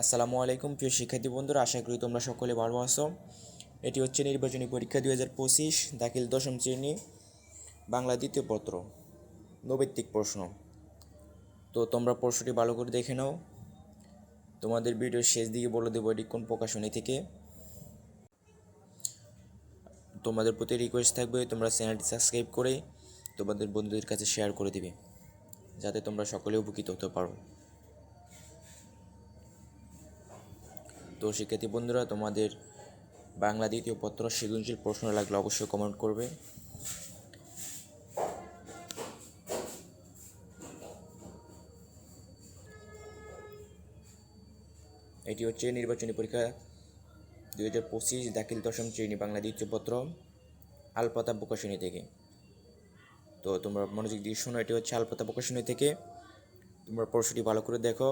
আসসালামু আলাইকুম, প্রিয় শিক্ষার্থী বন্ধুরা, আশা করি তোমরা সকলে ভালো আছো। এটি হচ্ছে নির্বাচনী পরীক্ষা দুই হাজার পঁচিশ, দাখিল দশম শ্রেণি, বাংলা দ্বিতীয় পত্র নৈতিক প্রশ্ন। তো তোমরা প্রশ্নটি ভালো করে দেখে নাও। তোমাদের ভিডিওর শেষ দিকে বলে দেবো এটি কোন প্রকাশনী থেকে। তোমাদের প্রতি রিকোয়েস্ট থাকবে, তোমরা চ্যানেলটি সাবস্ক্রাইব করে তোমাদের বন্ধুদের কাছে শেয়ার করে দিবে, যাতে তোমরা সকলে উপকৃত হতে পারো। তো শিক্ষার্থী বন্ধুরা, তোমাদের বাংলা দ্বিতীয় পত্র সৃজনশীল প্রশ্ন লাগলে অবশ্যই কমেন্ট করবে। এটি হচ্ছে নির্বাচনী পরীক্ষা দুই হাজার পঁচিশ, দাখিল দশম শ্রেণি বাংলা দ্বিতীয় পত্র আলপাতা প্রকাশনী থেকে। তো তোমরা মনোযোগ দিয়ে শোনো, এটি হচ্ছে আলপাতা প্রকাশনী থেকে। তোমরা প্রশ্নটি ভালো করে দেখো।